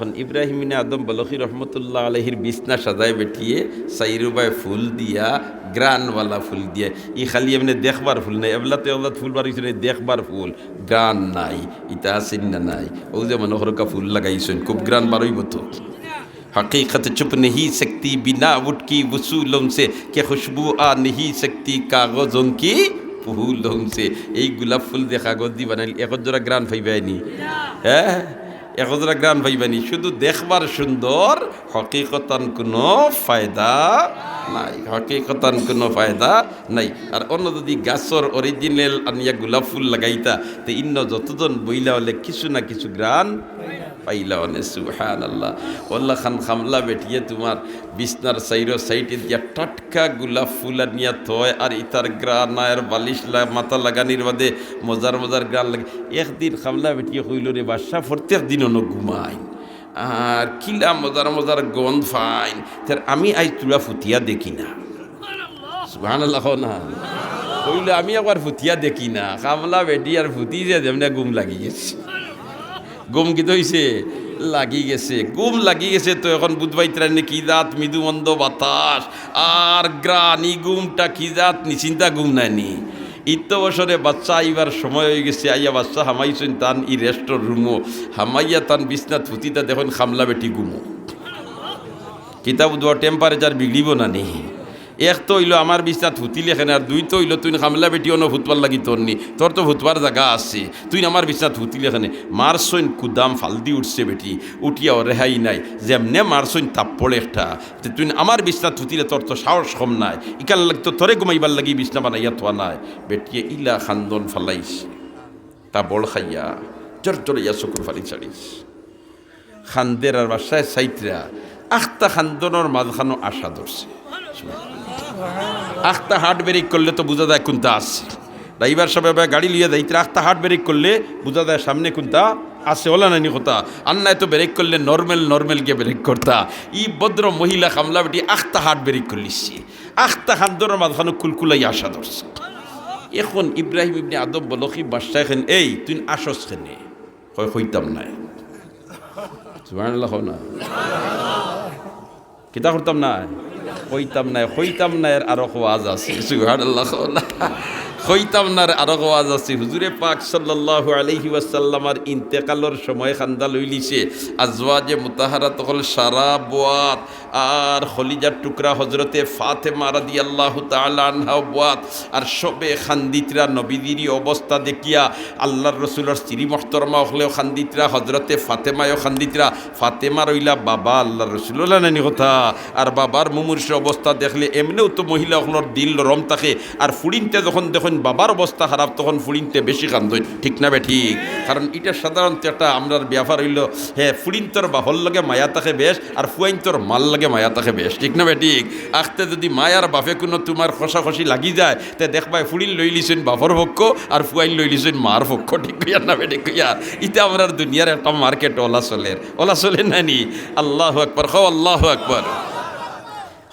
এখন ইব্রাহিমিনে আদম বলকি রহমতুল্লাহ আলহির বিছনা সাজায় বেটিয়ে সাইরুবায় ফুল দিয়া গ্রানওয়ালা ফুল দিয়া ই খালি এমনি দেখবার ফুল নাই এবলাতে এবলাত ফুল বাড়িয়েছেন দেখবার ফুল গ্রান নাই ইটা আসেন না নাই ও যে মনোহরকা ফুল লাগাইছেন খুব গ্রান বারইব তো हकीकत चुप नहीं सकती बिना उठ की वसूलों से कि खुशबू आ नहीं सकती कागजों की ফুলং সে এই গোলাপ ফুল দিয়ে কাগজ দি বানাইল একজোড়া গ্রান পাইবানি হ্যাঁ একজোড়া গ্রান পাইবানি শুধু দেখবার সুন্দর, হকিকতান কোনো ফায়দা নাই। হকিকতান কোনো ফায়দা নাই। আর অন্য যদি গাছর অরিজিনাল আনিয়া গোলাপ ফুল লাগাইতা, তো ইন্ন যতজন বইলা হলে কিছু না কিছু গ্রান পাইলা অনে সুহান আল্লাহ ওল্লা খান খামলা বেটিয়ে তোমার বিছনার সাইরো সাইটে দিয়া টাটকা গোলাপ ফুল আনিয়া থয়, আর ইতার গ্রানায়ের বালিশ লা মাথা লাগানির বাদে মজার মজার গ্রান লাগে। একদিন খামলা বেটিয়ে কইল রে বাসা প্রত্যেক দিন অন ঘুমাই। আর কিলা মজার মজার গন্ধ ফাইন তার আমি আই তুলা ফুটিয়া দেখি না। না। কইল আমি একবার ফুটিয়া দেখি না। কামলা বেটি আর ফুটি যে যেমনি গুম লাগি গেছে। গুম কি হইছে? লাগি গেছে। গুম লাগি গেছে তো এখন বুধবাই ত্রাণে কি জাত মৃদু মন্দ বাতাস? আর গ্রানি গুমটা কি জাত? নিচিন্তা গুম নাইনি ইত্য বছরে বাচ্চা আইবার সময় হয়ে গেছে, আইয়া বাচ্চা হামাইছেন তান, ই রেস্টর রুমো হামাইয়া তান বিছনা থুতিটা দেখুন খামলা বেটি গুমো। কিতাব দেওয়া টেম্পারেচার বিগড়িব না নি এক তো হইল আমার বিছনাত হুতিল এখানে আর দুই তো হইল তুই খামলা বেটিও ন ফুটবার লাগি তোর নি তোর তো ফুটবার জায়গা আছে। তুই আমার বিছনাত হুতিল এখানে মারসইন কুদাম ফালদি উঠছে বেটি, উঠিয়াও রেহাই নাই, যেমনে মারসইন তাপ পড়ে একটা। তুই আমার বিছনাত হুতিলে তোর তো সাহস কম নাই। ইকান লাগতো তোরে ঘুমাইবার লাগি বিছনা বানাইয়া থোয়া নাই। বেটিয়ে ইলা খান্দন ফালাইছে। তা বড় খাইয়া, জোর জোরে ইয়া চকুর ফালি ছাড়িস। খান্দের আর বাসায় সাইতরা আখতা খান্দনের মাঝখানো আশা ধরছে। আখতা হাট ব্রেক করলে তো বোঝা যায় কোনটা আসছে ড্রাইভার এবার গাড়ি লিয়ে দেয় আখতা হাট ব্রেক করলে বোঝা যায় সামনে কোনটা আছে ওলা নানি কথা। আন্নায় তো ব্রেক করলে নর্মেল নর্মেল গিয়ে ব্রেক করতা। ই ভদ্র মহিলা কামলা বেটি আখতা হাট ব্রেক করলিছি। আখতা খান্দনের মাঝখানো কুলকুলাই আশা ধরছে। এখন ইব্রাহিম ইবনে আদম বলো কি, বাদশাহ এখান এই, তুই আসস খেনে হইতাম নাই না। কিতা করতাম না? হইতাম নাই হইতাম না এর আরও ওয়াজ আছে সুহার না হইতাম না আরও ওয়াজ আছে। হুজুরে পাক সাল্লাল্লাহু আলাইহি ওয়াসাল্লামার ইন্তেকালের সময় খান্দা লইলিছে। আজওয়াজে মুতাহারাত হল সারা বোয়াত। আর খলিজার টুকরা হজরতে ফাতেমা রাদিয়াল্লাহু তাআলা আনহা বোয়াত। আর সবে খান্দিতরা নবীদিরি অবস্থা দেখিয়া আল্লাহর রসুলের স্ত্রী মহতরমা হলেও খান্দিতরা হজরতে ফাতেমায়ও খান্দিতরা। ফাতেমা রইলা বাবা আল্লাহর রসুল্লাহ নানি কথা। আর বাবার মুমূর্ষ অবস্থা দেখলে এমনিও তো মহিলা হলোর দিল রম থাকে। আর ফুড়িনতে যখন দেখুন বাবার অবস্থা খারাপ, তখন ফুড়িনতে বেশি কান্দই। ঠিক না বে ঠিক? কারণ এটা সাধারণত একটা আমরার ব্যাপার হইল হ্যাঁ ফুড়িনতর বাহর লগে মায়া থাকে বেশ, আর ফুয়াইনতর মাল লাগে মায়া তাকে বেশ। ঠিক না বে ঠিক? আখতে যদি মায়ার বাপে কোনো তোমার খসাখসি লাগি যায়, তে দেখবাই ফুড়িন লই লিছেন বাপর পক্ষ, আর ফুয়াইন লই লিছেন মার পক্ষ। ঠিক কইয়ার না বে ঠিক কইয়ার ইটা আমরা দুনিয়ার একটা মার্কেট, ওলা চলের। ওলা চলে নানি আল্লাহ আকবর খাও আল্লাহ আকবর।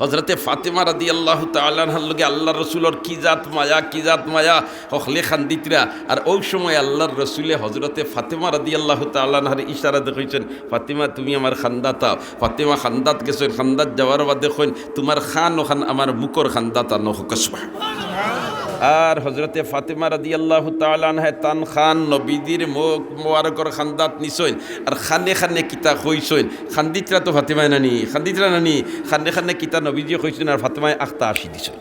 হজরতে ফাতেমা রাদি আল্লাহ তাল্লাহার লগে আল্লাহ রসুলর কি জাত মায়া, কি জাত মায়া? হকলে খান্দিতরা। আর ওই সময় আল্লাহর রসুলে হজরতে ফাতেমা রাদি আল্লাহ তাল্লাহার ইশারা দেখেছেন ফাতেমা, তুমি আমার খান্দাতা ফাতেমা, খান্দাত গেছেন, খান্দাত যাওয়ার বাদ দেখুন তোমার খান ওখান আমার মুকর খান্দাতা নহকসবা আর হজরতে ফাতেমা রাদি আল্লাহ তালানহে তান খান নবীদির মুখ মোয়ারকর খান্দাত নিছইন আর খানে খানে কিতা হইছইন খান্দিতরা তো ফাতেমায় নানি, খান্দিতরা নানি, খানে খানে কিতা নবীজি হইছেন আর ফাতেমায় আখতা আসি দিছইন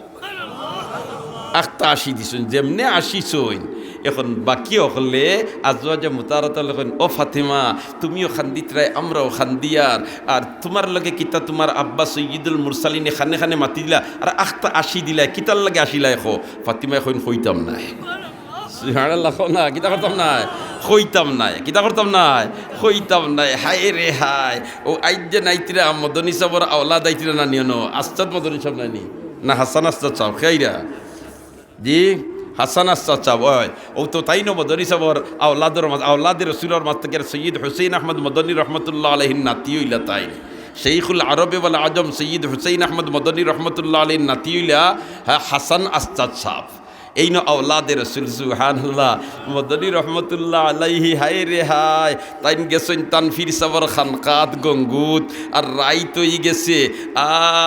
আখতা আসি দিছইন যেমনে আসিছইন এখন বাকি হলে আজওয়াজে মুতারাত লেখেন ও ফাতেমা, তুমিও খান্দি খান্দিতরাই আমরাও খান্দিয়ার আর তোমার লগে কিতা তোমার আব্বা সৈয়দুল মুরসালিনে খানে খানে মাতি দিলা আর আখতা আসি দিলা কিতার লাগে আসিলা এখো ফাতিমা এখন হইতাম নাই। না কিতা করতাম নাই। হইতাম নাই, কিতা করতাম নাই। হইতাম নাই হাই রে হাই ও আইজ নাইতিরা মদনী সাবর আওলা দাইতিরা না নিয়নো আস্তাদ মদনী সব নাইনি। না হাসান আস্তাদ চাও খেয়াইরা জি হাসান চাচা বয় ও তো তাই ন মদনী সাবর। আওলাদের আওলাদের রসুলের মাস থেকে সৈয়দ হুসেইন আহমদ মদনী রহমতুল্লাহ আলহিন নাতিউল্লা তাই। শেখুল আরবে বলা আজম সৈয়দ হুসেইন আহমদ মদনী রহমতুল্লাহ আলহিন নাতিউল্লা হ্যাঁ হাসান আস্তাদ সাহ এই ন আওলাদে রসুল সুহানাল্লাহ মদনী রহমতুল্লাহ আলাইহি, হায় রে হায়। তাইন গেছেন তানফির সাবর খানকাত গঙ্গুত। আর রাই তৈ গেছে।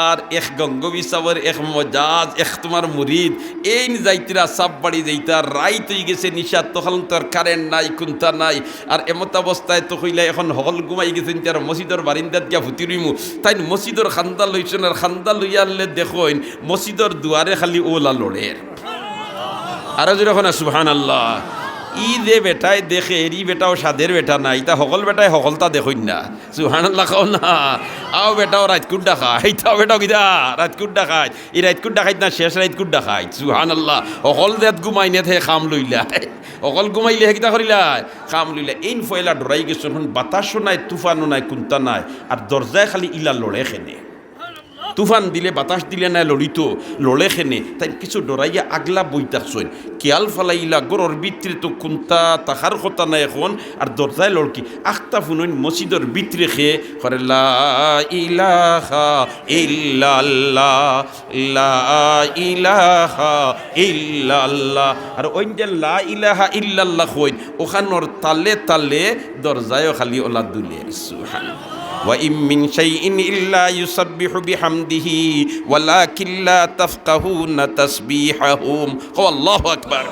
আর এক গঙ্গবি সাবর এক মজাজ এক তোমার মুরিদ। এই যাইতিরা সাব বাড়ি যাইতা, রাই তৈ গেছে নিশা তখন তোর কারেন্ট নাই কুন্তা নাই। আর এমত অবস্থায় তো কইলা এখন হল ঘুমাই গেছেন তার মসজিদর বারিন্দাত গিয়া ফুতিরিমু তাই মসজিদর খান্দা লইছেন, আর খান্দা লইয়া আনলে দেখইন মসজিদর দুয়ারে খালি ওলা লড়ের। আরও যেরকম সুহান আল্লাহ ই যে বেটায় দেখে এরি বেটাও সাদের বেটা না ইতা সকল বেটায় সকলতা দেখুন না। সুহান আল্লাহ খাও না, আও বেটাও রাজকুট ডাকায় ইতাও বেটাও কিতা রাজকুট ডাকায় এই রাজকুট ডাকাইত না, শেষ রাজকুট ডাকায় সুহান আল্লাহ সকল দেত ঘুমাই নে থে খাম লইলা। অকল ঘুমাইলে কিতা করিলা? খাম লইলা। এই ফয়লা ডরাই গেছ বাতাসও নাই তুফানও নাই, কুন্তা নাই, আর দরজায় খালি ইলা লড়ে খেনে। তুফান দিলে, বাতাস দিলে না লড়িত, লড়ে খেনে। তাই কিছু ডরাইয়া আগলা বইতাকছইন কেয়াল ফালাইলা গরর ভিতরে তো কুন্তা তাহার কথা নাই এখন আর দরজায় লড়কি আখতা ফুনইন মসজিদর ভিতরে খেয়ে করে লা ইলাহা লা ইলাহা আর ওই যে লা ইলাহা ইল্লাল্লাহ কইন ওখানোর তালে তালে দরজায়ও খালি ওলা দুলে। সুবহানাল্লাহ। وإن من شيء إلا يسبح بحمده ولكن لا تفقهون تسبيحهم هو الله أكبر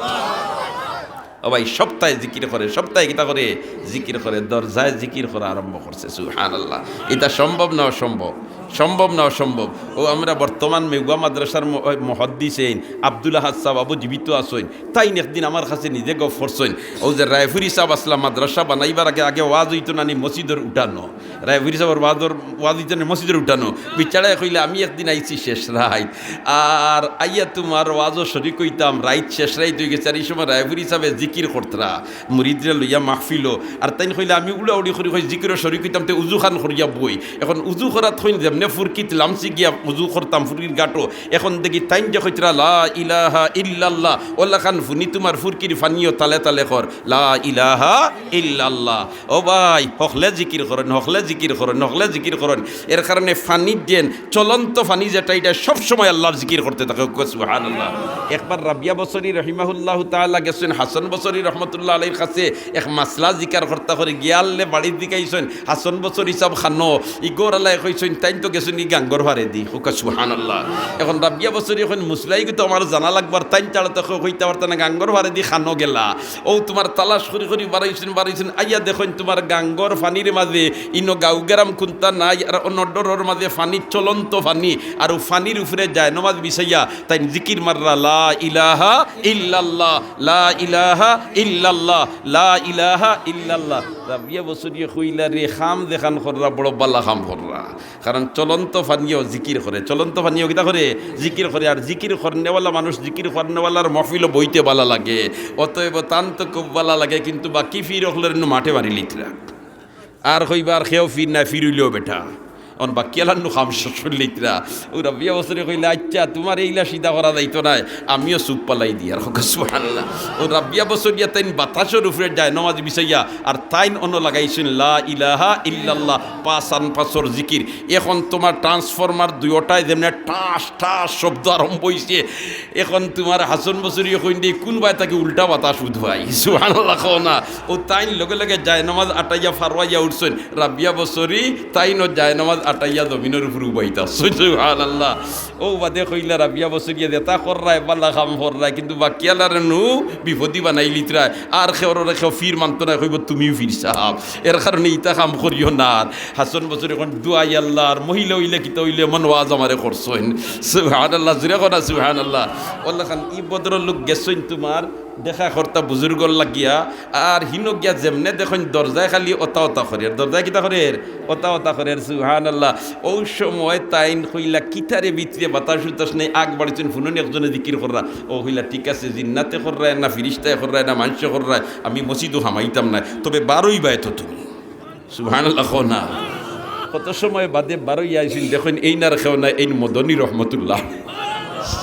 ও ভাই সপ্তাহে জিকির করে সপ্তাহে কিতা করে জিকির করে দরজায় জিকির করা আরম্ভ করছে সুহান আল্লাহ এটা সম্ভব না অসম্ভব সম্ভব না অসম্ভব। ও আমরা বর্তমান মেগুয়া মাদ্রাসার মহদ্দিসেন আবদুল্লাহ সাহ বাবু জীবিত আসইন তাই একদিন আমার কাছে নিজে করছেন ও যে রায়ফুরি সাহ আসলাম মাদ্রাসা বানাইবার আগে আগে ওয়াজ হইতো না মসজিদের উঠানো। রায়ফুরি সাহের ওয়াজর ওয়াজ হইতো না মসজিদের উঠানো। বিচারায় কইলে আমি একদিন আইছি শেষ রাইত। আর আইয়া তোমার ওয়াজও শরিক হইতাম, রাইত শেষ রাইত হয়ে গেছে। আর এই সময় রায়ফুরি সাহেব জিকির করতরা। মুরিদরা লইয়া মাহফিল আর তাই কইলে আমি উড়া উড়ি করি জিকিরও শরিক হইতাম, তে উজু খান করিয়া বই। এখন উজু করা থইন যেমনে ফুরকিত লামসি গিয়া উজু করতাম ফুরকির গাটো। এখন দেখি তাইন যে কইতরা, লা ইলাহা ইল্লাল্লাহ ওল্লা খান ফুনি তোমার ফুরকির ফানিও তালে তালে কর। লা ইলাহা ইল্লাল্লাহ ও ভাই হকলে জিকির করেন হকলে জিকির করেন হকলে জিকির করেন। এর কারণে ফানি দেন, চলন্ত ফানি যেটা, এটা সবসময় আল্লাহর জিকির করতে থাকে। সুবহানাল্লাহ। একবার রাবিয়া বসরি রহিমাহুল্লাহ তাআলা গেছেন, হাসান বসরি রহমতুল্লাহ আলীর কাছে এক মাসলা জিকার কর্তা করে গিয়ালে বাড়ির দিকে আইসেন হাসান বসরি সব খানো, ইগোর আল্লাহ কইসেন তাই তো গেছেন ই গাঙ্গর ভারে দি, হুকা সুহান আল্লাহ এখন রাবিয়া বসরি এখন মুসলাই তো আমার জানা লাগবার তাই চালাতে কইতে পারত না, গাঙ্গর ভারে দি খানো গেলা। ও, তোমার তালাশ করি করি বাড়াইছেন বাড়াইছেন, আইয়া দেখুন তোমার গাঙ্গর ফানির মাঝে, ইনো গাউগেরাম কুন্তা নাই, আর অন্য ডরের মাঝে ফানির চলন্ত ফানি, আর ফানির উপরে যায়, নমাজ বিছাইয়া, তাই জিকির মাররা, লা ইলাহা ইল্লাল্লাহ, লা ইলাহা ইল্লাল্লাহ, লা ইলাহা ইল্লাল্লাহ। রাবিয়া বসরিয়ে কইলা রে, খাম দেখান কররা বড় বাল্লা খাম কররা কারণ চলন্ত ফানিও জিকির করে, চলন্ত ফানিও কিতা করে? জিকির করে। আর জিকির করনেওয়ালা মানুষ জিকির করনেওয়ালার মফিল বইতে বালা লাগে। অতএব তান তো খুব বালা লাগে, কিন্তু বাকি ফির হলেন মাঠে মারি লিখরা। আর হইবার খেয়েও ফির না ফিরইলেও বেটা অন বা কেলান্নু খাম শুনলিতরা ওরা বিয়ে বছরে কইলে আচ্ছা তোমার এইলা সিধা করা যাইতো না আমিও সুপ পালাই দিই আর সুহান্লা ও বছর ইয়া তাইন বাতাসের উপরে যায়, নমাজ বিষাইয়া আর তাইন অন্য লাগাইছেন, লা ইলাহা ইল্লাল্লাহ পাঁচান পাঁচর জিকির। এখন তোমার ট্রান্সফরমার দুয়োটাই যেমনে টাস টাস শব্দ আরম্ভ হয়েছে এখন তোমার হাসন বছরী কইন দিয়ে কোনবাই তাকে উল্টা বাতাস উঠবাই সুহান্লা খাও না। ও তাইন লগে লগে যায়, নমাজ আটাইয়া ফারওয়াইয়া উঠছেন রাবিয়া বছরী তাইনও যায়, নমাজ আটাইয়া জমিনের উপর উবাইতা। সুহান আল্লাহ ও বাদে কইলা, রাবিয়া বছরিয়া দেতা কররায় বাল্লা খাম কররায় কিন্তু বাকিয়ালার নু বিপদি বানাই লিতরায়। আর খেওর খেও ফির মানত না, কইব তুমিও ফির সাহাব। এর কারণে ইতা কাম করিও না। আর হাসন বছর এখন দুয়াই আল্লাহ, আর মহিলা হইলে কিতা হইলে মন ওয়াজ আমারে করছেন। সুহান আল্লাহ জুড়ে কথা সুহান আল্লাহ ওল্লা খান, ই বদর লোক গেছেন তোমার দেখা কর্তা বুজুর্গর লাগিয়া আর হিনো গিয়া যেমনে দেখুন দরজায় খালি অতা অতা করে দরজায় কিতা করে অতা অতা করে সুহান আল্লাহ ও সময় তাইন কইলা কিতারে ভিতরে বাতাস উতাস নেই, আগ বাড়িছেন ফুনন একজনে দিকির কররা ও হইলা ঠিক আছে, জিন্নাতে কররায় না ফিরিস্তায় কররায় না মানুষে কররায় আমি মসজিদও হামাইতাম না, তবে বারোই বায় তো তুমি। সুহান আল্লাহ না। কত সময় বাদে বারোই আইসিন দেখুন এই না রেখেও না এই মদনী রহমতুল্লাহ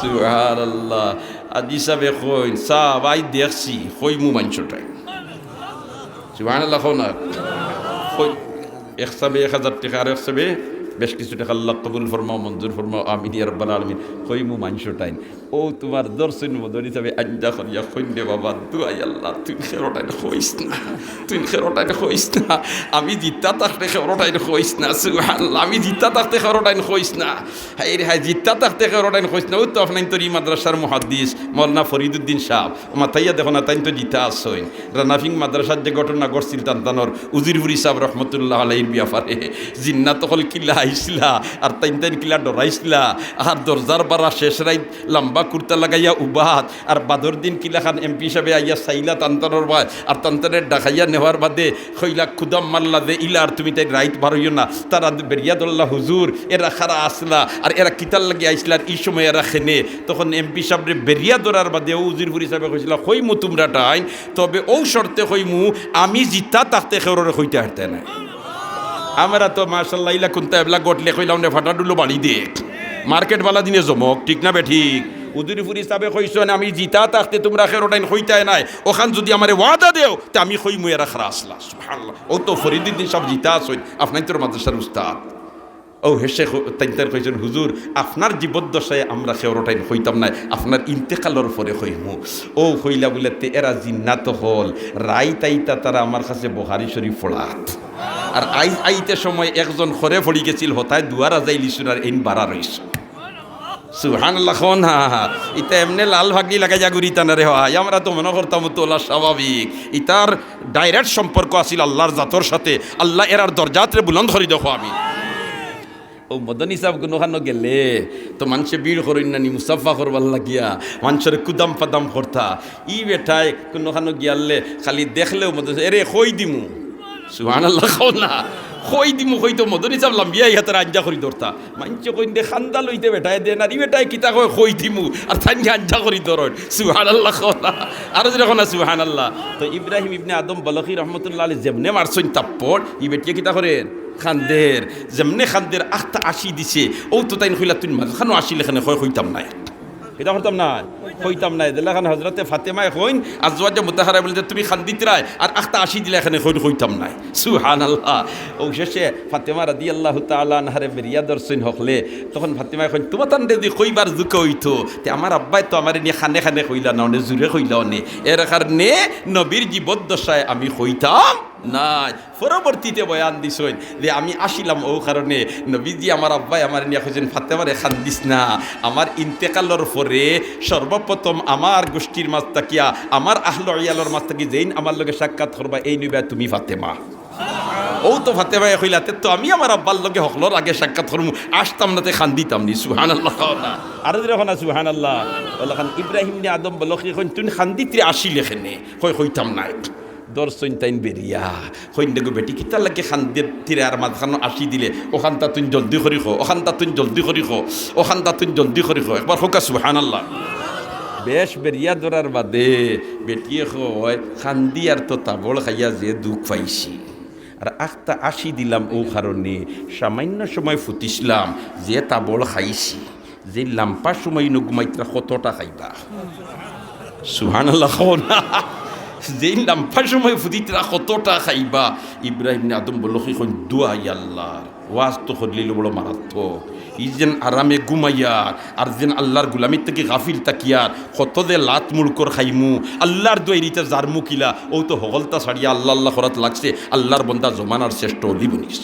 সুহান আল্লাহ আজি সাবে কইন সা ভাই দেখছি কই মু মাঞ্চটাই সুহান আল্লাহ না এক সাবে এক হাজার টাকা, আর এক সাবে বেশ কিছু টাকা আল্লাহ কবুল ফরমাও, মঞ্জুর ফরমাও, আমিন ইয়া রব্বাল আলামিন। মু মাংস টাইন? ও তোমার দর্শন মদন হিসাবে আঞ্জা করিয়া কইনে বাবা, দুয়াই আল্লাহ, তুই খেরোটাইন হইস না, তুই খেরোটাইন হইস না। আমি জিত্তা থাকতে খেরোটাইন হইস না, সুবহানাল্লাহ, আমি জিত্তা থাকতে খেরোটাইন হইস না। হাই রে হাই জিত্তা থাকতে খেরোটাইন হইস না। ও তো আপনার তোর মাদ্রাসার মহাদ্দিস, মৌলানা ফরিদুদ্দিন সাহ মাথাইয়া দেখো না তাই তো জিতা আসইন রানাফিং মাদ্রাসার যে ঘটনা ঘটছিল তান্তানোর, উজিরপুরি সাহেব রহমতুল্লাহ আলাইর বিয়াফারে জিন্না তখন কিলা আইসলা, আর তাইন তাইন কিলা ডরাইসলা, আর দরজার বারা শেষ রাইত লম্বা কুর্তা লাগাইয়া উবাত আর বাদর দিন কিলা খান এমপি হিসাবে আইয়া সাইলা তান্তানোর বাই, আর তান্তানের ডাকাইয়া নেওয়ার বাদে খৈলা খুদাম মাল্লা দে ইলা, আর তুমি তাই রাইত বারইও না। তারা বেরিয়াদুল্লাহ হুজুর এরা খারা আসলা আর এরা কিতাল লাগিয়ে আইসলা আর এই সময় এরা খেনে। তখন এম এমপি সাহেব বেরিয়া ধরার বাদে ও উজিরপুরি সাহেব কইছিল কইমু তোমরা টাইন তবে ও শর্তে কইমু আমি জিতা তাতে খেররে কইতে হারতে না আমরা তো মার্শাল্লাহ ইলা কুন্তা এবলা গটলে কইলাম নে ফাটাডুলো বাড়ি দে। মার্কেট বালা দিনে জমক, ঠিক না বে ঠিক? সাবে হিসাবে না, আমি জিতা তাকতে তোমরা খেরোটাইন কইতায় নাই। ওখান যদি আমারে ওয়াদা দেও, তা আমি কইমু এরা খারা আসলা সুবহানাল্লাহ। ও তো ফরিদুদ্দিন সব জিতা আসইন আপনাই তোর মাদ্রাসার উস্তাদ। ও হেসে তাইতার কইছেন, হুজুর, আপনার জীবদ্দশায় আমরা খেওরটাইন হইতাম নাই আপনার ইন্তেকালর পরে হইমু। ও হইলা বলে তে এরা জিন্নাত হল রাই তাইতা তারা আমার কাছে বহারি শরীফ ফোড়াত আর আই, আইতে সময় একজন খরে ফড়ি গেছিল, হতায় দুয়ারা যাই লিসুনার এন বাড়া রইছে সুহান লাখন হা হা ইতা এমনি লাল ভাগি লাগাই জাগুরি তানারে হয়। আমরা তো মনে করতাম তোলা স্বাভাবিক। ইতার ডাইরেক্ট সম্পর্ক আছিল আল্লাহর জাতর সাথে। আল্লাহ এরার দরজাত্রে বুলন্দ ধরি দেখো আমি। ও মদনী সাহেব কোনোখানো গেলে। তো মানুষে বীর করেন নানি মুসাফা করবার লাগিয়া। মানুষের কুদাম ফাদাম করতা। ই বেঠায় কোনোখানো গিয়ালে, খালি দেখলেও মদন এরে কই দিমু? সুহান আল্লাহ না। কই দিমু কই তো মদনী সাহেব লাম্বিয়া ইহাতের আঞ্জা করি ধরতা মানুষে কই দে খান্দা লইতে বেটায় দে না ই বেটায় কিতা কয় কই দিমু আর তানকে আঞ্জা করি ধরন সুহান আল্লাহ না আরও যেরকম না সুহান আল্লাহ তো ইব্রাহিম ইবনে আদম বলকি রহমতুল্লাহ আলী যেমনে মারছইন তাপ্পর ই বেটিয়ে কিতা করেন খান্দের যেমনে খান্দের আখটা আসি দিছে ও তো তাই কইলা তুই মাঝখানো আসিলে এখানে হয় হইতাম নাই। এটা হইতাম না হইতাম নাই। দিলাখান হজরতে ফাতেমায় হইন আর জোয়াজা মুতাহারা বলতে তুমি খান্দিত রায়, আর আখটা আসি দিলে এখানে হইন হইতাম নাই। সুহান আল্লাহ ও শেষে ফাতেমা রাদি আল্লাহ তাআলা নাহারে বেরিয়া দর্শন হকলে। তখন ফাতেমায় কইন, তোমার তান যদি কইবার জুকে হইতো, তে আমার আব্বাই তো আমার নিয়ে খানে খানে কইলা না, অনে জুড়ে কইলা অনে। এর কারণে নবীর জীবদ্দশায় আমি হইতাম নাই। পরবর্তীতে বয়ান দিছই যে আমি আসিলাম ও কারণে। নবীজি আমার আব্বাই আমার নিয়ে খুঁজেন ফাতেমারে খান্দিস না। আমার ইন্তেকালর পরে সর্বপ্রথম আমার গোষ্ঠীর মাছ তাকিয়া আমার আহল ইয়ালর মাছ তাকি যেইন আমার লগে সাক্ষাৎ করবা, এই নিবা তুমি ফাতেমা। ও তো ফাতেমা কইলাতে তো আমি আমার আব্বার লগে হকলর আগে সাক্ষাৎ করমু, আসতাম না তে খান দিতাম নি সুহান আল্লাহ আর যখন সুহান আল্লাহ খান, ইব্রাহিম নে আদম বলকি এখন তুই খান্দিতে আসিলে খেনে কই কইতাম নাই। দর্শন তাইন বেরিয়া। দেখো বেটি কিতা লাগে খান্দের তিরে আর মাঝখানো আসি দিলে। ওখান তা তুই জলদি করি খো ওখান তা তুই জলদি করি খো ওখান তা তুই জলদি করি খো। একবার হোকা সুহান আল্লাহ বেশ বেরিয়া ধরার বাদে বেটিয়ে হয় খান্দি আর তো তাবল খাইয়া যে দুঃখ পাইছি। আর আখতা আসি দিলাম ও কারণে সামান্য সময় ফুটিছিলাম যে তাবল খাইছি। যে লাম্পা সময় নগুমাইত্রা কতটা খাইবা? সুহান আল্লাহ না। যেই লাম্ফার সময় ফুদিতরা কতটা খাইবা ইব্রাহিম আদম বলল এখন দোয়া আল্লাহ ওয়াজ তো হলিল বড় মারাত্মক ই যেন আরামে ঘুমাইয়ার আর যেন আল্লাহর গুলামির থেকে গাফিল তাকিয়ার কত যে লাত মুড়কর খাইমু আল্লাহর দোয়ারিতে যার মুকিলা ও তো হগলতা ছাড়িয়া আল্লাহ আল্লাহ করাত লাগছে আল্লাহর বন্দা জমানার শ্রেষ্ঠ অলিবনিস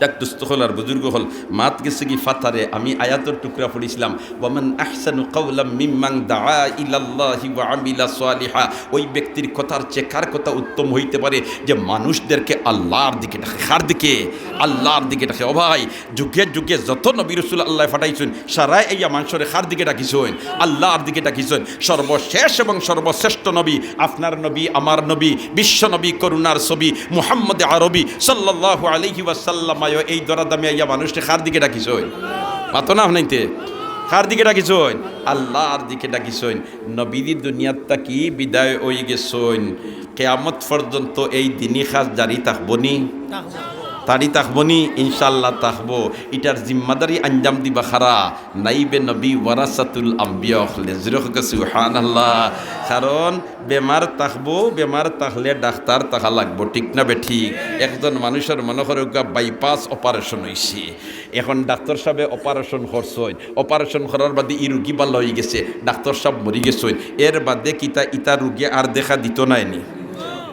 এক দুস্থ আর বুজুর্গ হল, মাত গেছে কি ফাতারে, আমি আয়াতর টুকরা পড়েছিলাম। ওয়ামান আহসানু কাউলাম মিম্মাং দাআ ইলাল্লাহি ওয়া আমিলা সালিহা। ওই ব্যক্তির কথার চেয়ে কার কথা উত্তম হইতে পারে? যে মানুষদেরকে আল্লাহর দিকে ডাকে। কার দিকে? আল্লাহর দিকে ডাকে। ও ভাই, যুগে যুগে যত নবী রসুল আল্লাহ ফাটাইছেন, সারাই এইয়া মানুষের কার দিকে ডাকিছেন? আল্লাহর দিকে ডাকিছেন। সর্বশেষ এবং সর্বশ্রেষ্ঠ নবী, আপনার নবী, আমার নবী, বিশ্ব নবী, করুণার ছবি, মুহাম্মদ আরবি সাল্লাল্লাহু আলাইহি ওয়াসাল্লাম আয় এই দরাদামি আইয়া মানুষটা কার দিকে ডাকিছই মাতো না আপনাইতে কার দিকে ডাকিছইন আল্লাহর দিকে ডাকিছইন নবীদি দুনিয়াত কি বিদায় ওই। গেছইন কেয়ামত পর্যন্ত এই দিনই খাস জারি থাকবনি তারি তাকবো নি ইনশাল্লাহ তাকবো ইটার জিম্মাদারি আঞ্জাম দিবা খারা নাইবে নবী ওয়ারাসাতুল আম্বিয়া হলে সুহান আল্লাহ কারণ বেমার তাকবো বেমার তাকলে ডাক্তার তাকা লাগবো। ঠিক না বে ঠিক? একজন মানুষের মনে করে বাইপাস অপারেশন হয়েছে এখন ডাক্তার সাহেবে অপারেশন করছেন। অপারেশন করার বাদে ই রুগী ভালো হয়ে গেছে। ডাক্তার সাহেব মরি গেছেন। এর বাদে কিতা ইতা রুগী আর দেখা দিত নাইনি?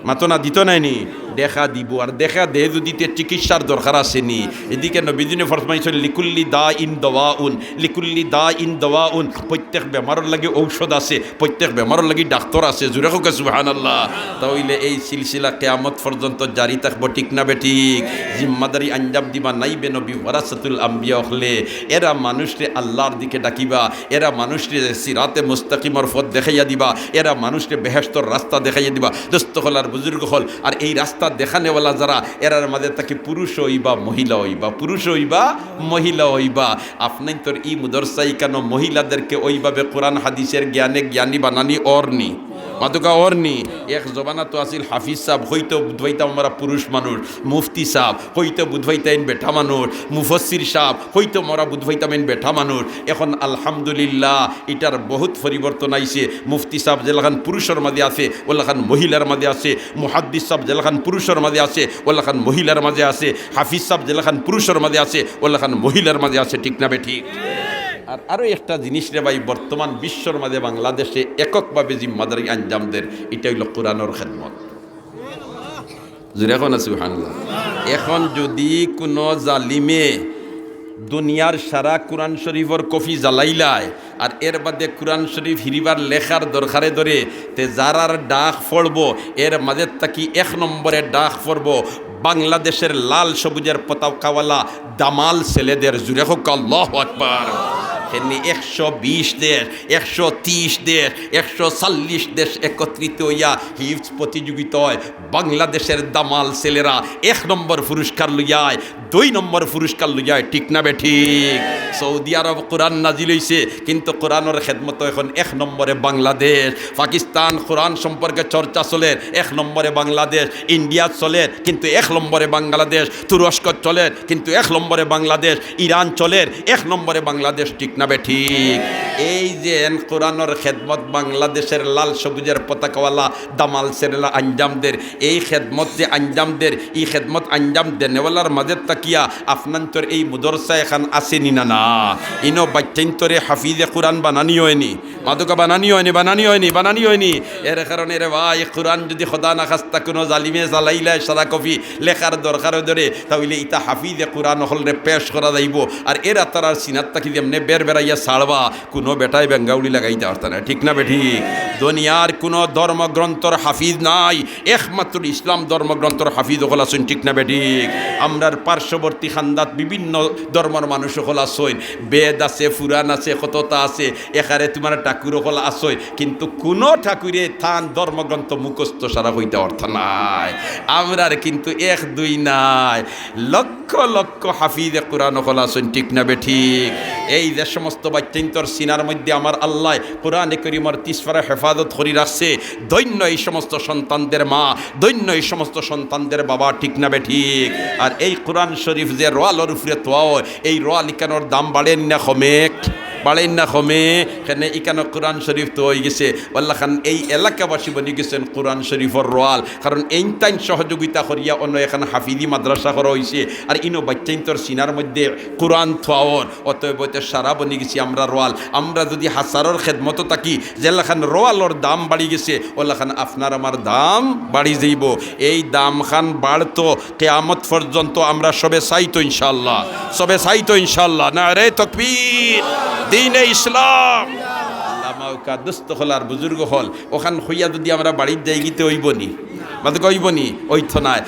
মাতো না দিত নাইনি? দেখা দিব, আর দেখা দে যদি চিকিৎসার দরকার আছে নি এদিকে নবীদিনে ফরমাইছেন লিকুল্লি দা ইন দওয়া উন লিকুল্লি দা ইন দওয়া উন প্রত্যেক বেমারের লাগে ঔষধ আছে, প্রত্যেক বেমারের লাগে ডাক্তার আছে। জুড়ে হোক সুহান আল্লাহ তাহলে এই সিলসিলা কেয়ামত পর্যন্ত জারি থাকব, ঠিক না বেঠিক জিম্মাদারি আঞ্জাম দিবা নাই বে নবী, ওয়ারাসাতুল আম্বিয়া হলে। এরা মানুষরে আল্লাহর দিকে ডাকিবা, এরা মানুষরে সিরাতে মুস্তাকিমর পথ দেখাইয়া দিবা, এরা মানুষরে বেহেস্তর রাস্তা দেখাইয়া দিবা। দোস্ত হল আর বুজুর্গ হল আর এই রাস্তা দেখানেওয়ালা যারা, এরার মাঝে তাকে পুরুষ হইবা, মহিলা হইবা, পুরুষ হইবা, মহিলা হইবা। আপনি তোর ই মুদরসাই কেন মহিলাদেরকে ওইভাবে কোরআন, হাদিসের জ্ঞানে জ্ঞানী বানানি অরনি? মাতুকা অরনি, এক জবানা তো আসিল হাফিজ সাহ হইতো বুধবাইতাম আমরা পুরুষ মানুষ, মুফতি সাহ হইতো বুধবাইতাইন বেঠা মানুষ মুফসির সাহ হইতো মরা বুধবাইতামেন বেঠা মানুষ। এখন আলহামদুলিল্লাহ এটার বহুত পরিবর্তন আইছে। মুফতি সাহ যেলাখান পুরুষের মাঝে আছে, ওলাখান মহিলার মাঝে আছে, মুহাদ্দিস সাহ যেলাখান পুরুষের মাঝে আছে, ওলাখান মহিলার মাঝে আছে, হাফিজ সাহ যেলাখান পুরুষের মাঝে আছে, ওলাখান মহিলার মাঝে আছে, ঠিক না বে ঠিক? আর আরও একটা জিনিস রে ভাই, বর্তমান বিশ্বর মাঝে বাংলাদেশে এককভাবে জিম্মাদারি আঞ্জামদের এটা হইল কোরআনোর খেদমত। এখন আছে, সুবহানাল্লাহ। এখন যদি কোনো জালিমে দুনিয়ার সারা কোরআন শরীফর কফি জ্বালাইলায় আর এর বাদে কোরআন শরীফ হিরিবার লেখার দরকারে ধরে তে যারার ডাক পড়ব, এর মাঝে তাকি এক নম্বরে ডাক পড়ব, বাংলাদেশের লাল সবুজের পতাকাওয়ালা দামাল ছেলেদের। জুড়ে হোক, আল্লাহ আকবার। এমনি একশো বিশ দেশ, একশো তিরিশ দেশ, একশো চল্লিশ দেশ একত্রিত হইয়া হিফজ প্রতিযোগিতায় বাংলাদেশের দামাল ছেলেরা এক নম্বর পুরস্কার লইয়ায় দুই নম্বর পুরস্কার লইয়ায় ঠিক না বে ঠিক? সৌদি আরব কোরআন নাজিল হইছে, কিন্তু কোরআনের খেদমত এখন এক নম্বরে বাংলাদেশ। পাকিস্তান কোরআন সম্পর্কে চর্চা চলে, এক নম্বরে বাংলাদেশ। ইন্ডিয়া চলে, কিন্তু এক নম্বরে বাংলাদেশ। তুরস্ক চলে, কিন্তু এক নম্বরে বাংলাদেশ। ইরান চলে, এক নম্বরে বাংলাদেশ। ঠিক না ঠিক। এই যে কোরআনের খেদমত বাংলাদেশের লাল সবুজের পতাকাওয়ালা দামাল সেরেলা আঞ্জামদের, এই খেদমত যে আঞ্জামদের, এই খেদমত আঞ্জাম দেনেওয়ালার মাঝে তাকিয়া আপনান্তর এই মুদরসা এখন আসেনি না না। ইনো বাচ্চান্তরে হাফিজে কোরআন বানানি হয়নি, মাদকা বানানি হয়নি বানানি হয়নি বানানি হয়নি। এর কারণে রে ভাই, কোরআন যদি খোদা না খাস্তা, কোনো জালিমে জ্বালাইলাই সারা কফি লেখার দরকার ধরে তাহলে ইতা হাফিজে কোরআন হলরে পেশ করা যাইব। আর এরা তার সিনাত তাকি যেমনে বের বেড়াইয়া ছাড়বা, কোনো বেটায় বেঙ্গাউলি লাগাইতে পারত না। ঠিক না বেঠিক দুনিয়ার কোনো ধর্মগ্রন্থর হাফিজ নাই। একমাত্র ইসলাম ধর্মগ্রন্থর হাফিজ হল আসুন ঠিক না বেঠিক আমরার পার্শ্ববর্তী খান্দাত বিভিন্ন ধর্মের মানুষ হল আসইন বেদ আছে, ফুরান আছে, কততা আছে এখানে তোমার ঠাকুর হল আসই কিন্তু কোনো ঠাকুরে থান ধর্মগ্রন্থ মুখস্থ সারা হইতে অর্থ নাই। আমরার কিন্তু এক, দুই নাই। লক্ষ লক্ষ হাফিজে কোরআন হল আসুন ঠিক না বেঠিক এই যে সমস্ত বাচ্চান্তর সিনার মধ্যে আমার আল্লাহ কোরআনে করিমর তিসফারা হেফাজত করি রাখছে। দৈন্য এই সমস্ত সন্তানদের মা, দৈন্য এই সমস্ত সন্তানদের বাবা, ঠিক না বে ঠিক? আর এই কোরআন শরীফ যে রোয়ালর উপরে তোয়াও, এই ইকানোর দাম বাড়েন না কমেক? বাড়েন না কমে এখানে ইকানো কোরআন শরীফ তো হয়ে গেছে? আল্লাহ খান এই এলাকাবাসী বনি গেছেন কোরআন শরীফর রোয়াল। কারণ এইটাইন সহযোগিতা করিয়া অন্য এখানে হাফিদি মাদ্রাসা করা হয়েছে আর ইনো বাচ্চাইন্তর সিনার মধ্যে কোরআন থোয়াওর অতএব সারা বনি গেছি আমরা রোয়াল। আমরা যদি হাসারর খেদমতো থাকি যেলাখান রোয়ালর দাম বাড়ি গেছে ওলাখান আপনার আমার দাম বাড়ি যাইব। এই দাম খান বাড়তো, কেয়ামত পর্যন্ত আমরা সবে চাইতো ইনশাল্লাহ সবে চাইতো ইনশাল্লাহ না রে তকবীর। দিনে ইসলাম। আল্লামা দুস্থ হল আর বুজুর্গ হল। ওখান হইয়া যদি আমরা বাড়ির যাই গিতে ওইবনি মানে কইবনি, ওই তো নাই